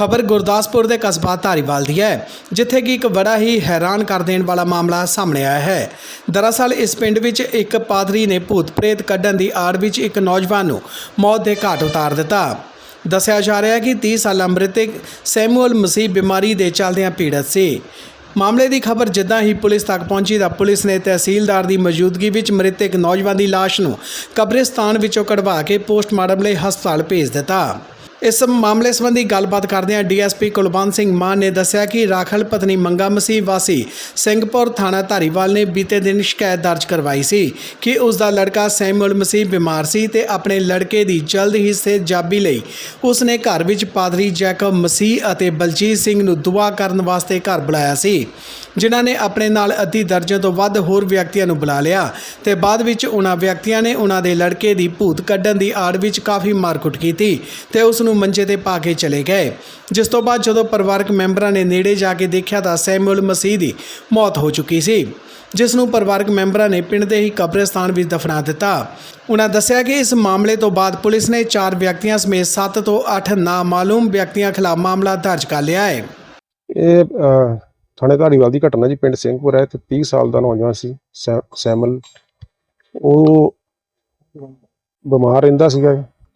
ਖਬਰ ਗੁਰਦਾਸਪੁਰ ਦੇ ਕਸਬਾ ਧਾਰੀਵਾਲ ਦੀ ਹੈ, ਜਿੱਥੇ ਕਿ ਇੱਕ ਬੜਾ ਹੀ ਹੈਰਾਨ ਕਰ ਦੇਣ ਵਾਲਾ ਮਾਮਲਾ ਸਾਹਮਣੇ ਆਇਆ ਹੈ। ਦਰਅਸਲ, ਇਸ ਪਿੰਡ ਵਿੱਚ ਇੱਕ ਪਾਦਰੀ ਨੇ ਭੂਤ ਪ੍ਰੇਤ ਕੱਢਣ ਦੀ ਆੜ ਵਿੱਚ ਇੱਕ ਨੌਜਵਾਨ ਨੂੰ ਮੌਤ ਦੇ ਘਾਟ ਉਤਾਰ ਦਿੱਤਾ। ਦੱਸਿਆ ਜਾ ਰਿਹਾ ਹੈ ਕਿ 30 ਸਾਲਾ ਮ੍ਰਿਤਕ ਸੈਮੂਅਲ ਮਸੀਹ ਬਿਮਾਰੀ ਦੇ ਚੱਲਦਿਆਂ ਪੀੜਤ ਸੀ। ਮਾਮਲੇ ਦੀ ਖਬਰ ਜਿੱਦਾਂ ਹੀ ਪੁਲਿਸ ਤੱਕ ਪਹੁੰਚੀ ਤਾਂ ਪੁਲਿਸ ਨੇ ਤਹਿਸੀਲਦਾਰ ਦੀ ਮੌਜੂਦਗੀ ਵਿੱਚ ਮ੍ਰਿਤਕ ਨੌਜਵਾਨ ਦੀ ਲਾਸ਼ ਨੂੰ ਕਬਰਿਸਤਾਨ ਵਿੱਚੋਂ ਕਢਵਾ ਕੇ ਪੋਸਟਮਾਰਟਮ ਲਈ ਹਸਪਤਾਲ ਭੇਜ ਦਿੱਤਾ। ਇਸ ਮਾਮਲੇ ਸੰਬੰਧੀ ਗੱਲਬਾਤ ਕਰਦਿਆਂ ਡੀਐਸਪੀ ਕੁਲਵੰਤ ਸਿੰਘ ਮਾਨ ਨੇ ਦੱਸਿਆ ਕਿ ਰਾਖਲ ਪਤਨੀ ਮੰਗਾ ਮਸੀਹ ਵਾਸੀ ਸਿੰਘਪੁਰ ਥਾਣਾ ਧਾਰੀਵਾਲ ਨੇ ਬੀਤੇ ਦਿਨ ਸ਼ਿਕਾਇਤ ਦਰਜ ਕਰਵਾਈ ਸੀ ਕਿ ਉਸ ਦਾ ਲੜਕਾ ਸੈਮੂਅਲ ਮਸੀਹ ਬਿਮਾਰ ਸੀ ਤੇ ਆਪਣੇ ਲੜਕੇ ਦੀ ਜਲਦ ਹੀ ਸਿਹਤ ਜਾਬੀ ਲਈ ਉਸ ਨੇ ਘਰ ਵਿੱਚ ਪਾਦਰੀ ਜੈਕਬ ਮਸੀਹ ਅਤੇ ਬਲਜੀਤ ਸਿੰਘ ਨੂੰ ਦੁਆ ਕਰਨ ਵਾਸਤੇ ਘਰ ਬੁਲਾਇਆ ਸੀ। ਜਿਨ੍ਹਾਂ ਨੇ ਆਪਣੇ ਨਾਲ ਅੱਧੀ ਦਰਜਨ ਤੋਂ ਵੱਧ ਹੋਰ ਵਿਅਕਤੀਆਂ ਨੂੰ ਬੁਲਾ ਲਿਆ ਤੇ ਬਾਅਦ ਵਿੱਚ ਉਹਨਾਂ ਵਿਅਕਤੀਆਂ ਨੇ ਉਹਨਾਂ ਦੇ ਲੜਕੇ ਦੀ ਭੂਤ ਕੱਢਣ ਦੀ ਆੜ ਵਿੱਚ ਕਾਫੀ ਮਾਰਕੁੱਟ ਕੀਤੀ ਤੇ ਉਸ ਨੂੰ ਮੰਜੇ ਤੇ ਪਾ ਕੇ ਚਲੇ ਗਏ। ਜਿਸ ਤੋਂ ਬਾਅਦ ਜਦੋਂ ਪਰਿਵਾਰਕ ਮੈਂਬਰਾਂ ਨੇ ਨੇੜੇ ਜਾ ਕੇ ਦੇਖਿਆ ਤਾਂ ਸੈਮੂਅਲ ਮਸੀਹ ਦੀ ਮੌਤ ਹੋ ਚੁੱਕੀ ਸੀ। ਜਿਸ ਨੂੰ ਪਰਿਵਾਰਕ ਮੈਂਬਰਾਂ ਨੇ ਪਿੰਡ ਦੇ ਹੀ ਕਬਰਸਤਾਨ ਵਿੱਚ ਦਫਨਾ ਦਿੱਤਾ। ਉਹਨਾਂ ਦੱਸਿਆ ਕਿ ਇਸ ਮਾਮਲੇ ਤੋਂ ਬਾਅਦ ਪੁਲਿਸ ਨੇ ਚਾਰ ਵਿਅਕਤੀਆਂ ਸਮੇਤ 7 ਤੋਂ 8 ਨਾਮਾਲੂਮ ਵਿਅਕਤੀਆਂ ਖਿਲਾਫ ਮਾਮਲਾ ਦਰਜ ਕਰ ਲਿਆ ਹੈ। ਇਹ ਥਾਣੇ ਧਾਰੀਵਾਲ ਦੀ ਘਟਨਾ ਜੀ, ਪਿੰਡ ਸਿੰਘਪੁਰ ਹੈ। ਤੇ 30 ਸਾਲ ਦਾ ਨੌਜਵਾਨ ਸੀ ਸੈਮਲ ਉਹ ਬਿਮਾਰ ਰਹਿੰਦਾ ਸੀਗਾ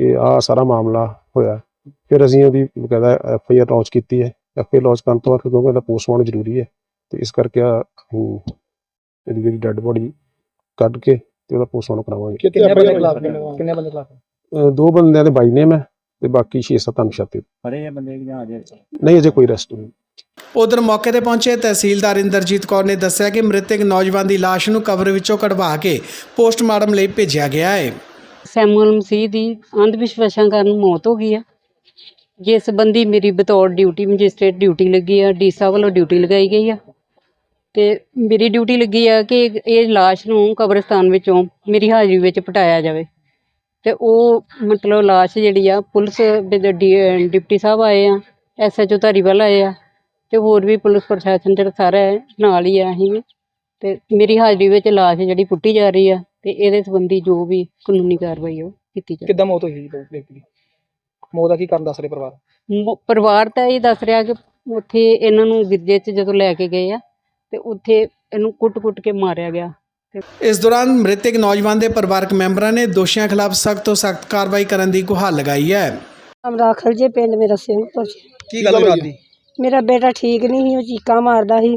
ਕਿ ਆਹ ਸਾਰਾ ਮਾਮਲਾ ਹੋਇਆ। ਫਿਰ ਅਸੀਂ ਉਹਦੀ ਬਕਾਇਦਾ ਐਫ ਆਈ ਆਰ ਲਾਂਚ ਕੀਤੀ ਹੈ। ਐਫ ਆਈ ਲਾਂਚ ਕਰਨ ਤੋਂ ਬਾਅਦ ਕਿਉਂਕਿ ਇਹਦਾ ਪੋਸਟਮਾਰਟਮ ਜ਼ਰੂਰੀ ਹੈ ਤੇ ਇਸ ਕਰਕੇ ਆ ਇਹਦੀ ਜਿਹੜੀ ਡੈੱਡ ਬੋਡੀ ਕੱਢ ਕੇ ਤੇ ਉਹਦਾ ਪੋਸਟਮਾਰਟਮ ਕਰਾਵਾਂਗੇ। ਕਿੰਨੇ ਬੰਦੇ ਖਿਲਾਫ ਕਿੰਨੇ ਬੰਦੇ ਖਿਲਾਫ? ਦੋ ਬੰਦਿਆਂ ਦੇ ਬਾਈ ਨੇਮ ਹੈ ਤੇ ਬਾਕੀ 6-7 ਅਨਸ਼ਾਤੇ ਫੜੇ ਆ ਬੰਦੇ ਜਾਂ ਅਜੇ? ਨਹੀਂ ਅਜੇ ਕੋਈ ਅਰੈਸਟ ਨਹੀਂ। ਉਧਰ ਮੌਕੇ ਤੇ ਪਹੁੰਚੇ ਤਹਿਸੀਲਦਾਰ ਇੰਦਰਜੀਤ ਕੌਰ ਨੇ ਦੱਸਿਆ ਕਿ ਮ੍ਰਿਤਕ ਨੌਜਵਾਨ ਦੀ ਲਾਸ਼ ਨੂੰ ਕਬਰ ਵਿੱਚੋਂ ਕਢਵਾ ਕੇ ਪੋਸਟਮਾਰਟਮ ਲਈ ਭੇਜਿਆ ਗਿਆ ਹੈ। ਸੈਮੂਅਲ ਮਸੀਹ ਦੀ ਅੰਧ ਵਿਸ਼ਵਾਸਾਂ ਕਾਰਨ ਮੌਤ ਹੋ ਗਈ ਆ। ਜਿਸ ਸੰਬੰਧੀ ਮੇਰੀ ਬਤੌਰ ਡਿਊਟੀ ਮੈਜਿਸਟ੍ਰੇਟ ਡਿਊਟੀ ਲੱਗੀ ਆ, ਡੀ ਸਾਹਿਬ ਵੱਲੋਂ ਡਿਊਟੀ ਲਗਾਈ ਗਈ ਆ। ਤੇ ਮੇਰੀ ਡਿਊਟੀ ਲੱਗੀ ਆ ਕਿ ਇਹ ਲਾਸ਼ ਨੂੰ ਕਬਰਸਤਾਨ ਵਿੱਚੋਂ ਮੇਰੀ ਹਾਜ਼ਰੀ ਵਿੱਚ ਪਟਾਇਆ ਜਾਵੇ। ਤੇ ਉਹ ਮਤਲਬ ਲਾਸ਼ ਜਿਹੜੀ ਆ, ਪੁਲਿਸ ਦੇ ਡੀ- ਡਿਪਟੀ ਸਾਹਿਬ ਆਏ ਆ ਐਸਐਚਓ ਧਾਰੀਵਾਲ ਆਏ ਆ, ਤੇ ਹੋਰ ਵੀ ਪੁਲਿਸ ਪ੍ਰਸ਼ਾਸਨ ਜਿਹੜਾ ਸਾਰਾ ਨਾਲ ਹੀ ਆ ਅਸੀਂ। ਤੇ ਮੇਰੀ ਹਾਜ਼ਰੀ ਵਿੱਚ ਲਾਸ਼ ਜਿਹੜੀ ਪੁੱਟੀ ਜਾ ਰਹੀ ਆ ਤੇ ਇਹਦੇ ਸੰਬੰਧੀ ਜੋ ਵੀ ਕਾਨੂੰਨੀ ਕਾਰਵਾਈ ਆ ਉਹ ਕੀਤੀ ਜਾਵੇ। ਕਿੱਦਾਂ ਮੌਤ ਹੋਈ ਵਿਅਕਤੀ ਦੀ? ਮੌਤ ਦਾ ਕੀ ਕਾਰਨ ਦੱਸ ਰਹੇ ਪਰਿਵਾਰ? ਮ- ਪਰਿਵਾਰ ਤਾਂ ਇਹ ਦੱਸ ਰਿਹਾ ਕਿ ਉੱਥੇ ਇਹਨਾਂ ਨੂੰ ਗਿਰਜੇ 'ਚ ਜਦੋਂ ਲੈ ਕੇ ਗਏ ਆ ਤੇ ਉੱਥੇ ਇਹਨੂੰ ਕੁੱਟ-ਕੁੱਟ ਕੇ ਮਾਰਿਆ ਗਿਆ। ਇਸ ਦੌਰਾਨ ਮ੍ਰਿਤਕ ਨੌਜਵਾਨ ਦੇ ਪਰਿਵਾਰਕ ਮੈਂਬਰਾਂ ਨੇ ਦੋਸ਼ੀਆਂ ਖਿਲਾਫ ਸਖਤ ਤੋਂ ਸਖਤ ਕਾਰਵਾਈ ਕਰਨ ਦੀ ਗੁਹਾਰ ਲਗਾਈ ਹੈ। ਨਾਮ ਰਾਖਲ ਜੇ ਪਿੰਡ ਮੇਰਾ ਸਿੰਘਪੁਰ ਚ ਕੀ ਗੱਲ ਹੋਈ ਦੀ ਮੇਰਾ ਬੇਟਾ ਠੀਕ ਨਹੀਂ ਸੀ ਉਹ ਚੀਕਾਂ ਮਾਰਦਾ ਸੀ।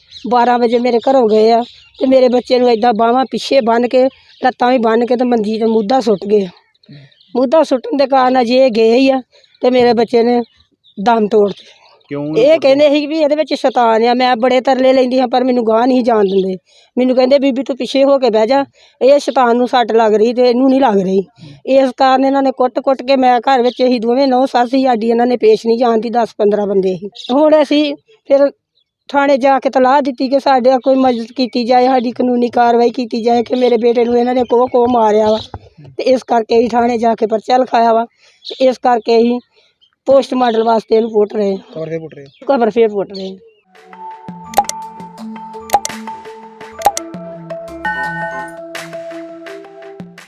12 ਵਜੇ ਮੇਰੇ ਘਰੋਂ ਗਏ ਆ ਤੇ ਮੇਰੇ ਬੱਚੇ ਨੂੰ ਏਦਾਂ ਬਾਹਾਂ ਪਿੱਛੇ ਬੰਨ੍ਹ ਕੇ ਲੱਤਾਂ ਵੀ ਬੰਨ੍ਹ ਕੇ ਤੇ ਮੰਜੀ ਤੇ ਮੁੱਦਾ ਸੁੱਟ ਗਏ। ਮੁੱਦਾ ਸੁੱਟਣ ਦੇ ਕਾਰਨ ਅਜੇ ਇਹ ਗਏ ਹੀ ਆ ਤੇ ਮੇਰੇ ਬੱਚੇ ਨੇ ਦਮ ਤੋੜ ਦਿੱਤੇ। ਕਿਉਂ ਇਹ ਕਹਿੰਦੇ ਸੀ ਵੀ ਇਹਦੇ ਵਿੱਚ ਸ਼ੈਤਾਨ ਆ ਮੈਂ ਬੜੇ ਤਰਲੇ ਲੈਂਦੀ ਹਾਂ ਪਰ ਮੈਨੂੰ ਗਾਹ ਨਹੀਂ ਜਾਣ ਦਿੰਦੇ। ਮੈਨੂੰ ਕਹਿੰਦੇ ਬੀਬੀ ਤੂੰ ਪਿੱਛੇ ਹੋ ਕੇ ਬਹਿ ਜਾ ਇਹ ਸ਼ੈਤਾਨ ਨੂੰ ਸੱਟ ਲੱਗ ਰਹੀ ਤੇ ਇਹਨੂੰ ਨਹੀਂ ਲੱਗ ਰਹੀ। ਇਸ ਕਾਰਨ ਇਹਨਾਂ ਨੇ ਕੁੱਟ-ਕੁੱਟ ਕੇ ਮੈਂ ਘਰ ਵਿੱਚ ਅਸੀਂ ਦੋਵੇਂ ਨੌ ਸੱਸ ਸੀ ਸਾਡੀ ਇਹਨਾਂ ਨੇ ਪੇਸ਼ ਨਹੀਂ ਜਾਣ ਦੀ 10-15 ਬੰਦੇ ਸੀ ਹੁਣ ਅਸੀਂ ਫਿਰ ਥਾਣੇ ਜਾ ਕੇ ਤਲਾਹ ਦਿੱਤੀ ਕਿ ਸਾਡੇ ਕੋਈ ਮਦਦ ਕੀਤੀ ਜਾਏ ਸਾਡੀ ਕਾਨੂੰਨੀ ਕਾਰਵਾਈ ਕੀਤੀ ਜਾਏ ਕਿ ਮੇਰੇ ਬੇਟੇ ਨੂੰ ਇਹਨਾਂ ਨੇ ਕੋਹ ਕੋਹ ਮਾਰਿਆ ਵਾ। ਤੇ ਇਸ ਕਰਕੇ ਅਸੀਂ ਥਾਣੇ ਜਾ ਕੇ ਪਰਚਾ ਲਿਖਾਇਆ ਵਾ। ਤੇ ਇਸ ਕਰਕੇ ਅਸੀਂ ਪੋਸਟਮਾਰਟਮ ਵਾਸਤੇ ਇਹਨੂੰ ਪੁੱਟ ਰਹੇ ਹਾਂ। ਕਵਰ ਪੁੱਟ ਰਹੇ ਫੇਰ ਪੁੱਟ ਰਹੇ ਹਾਂ।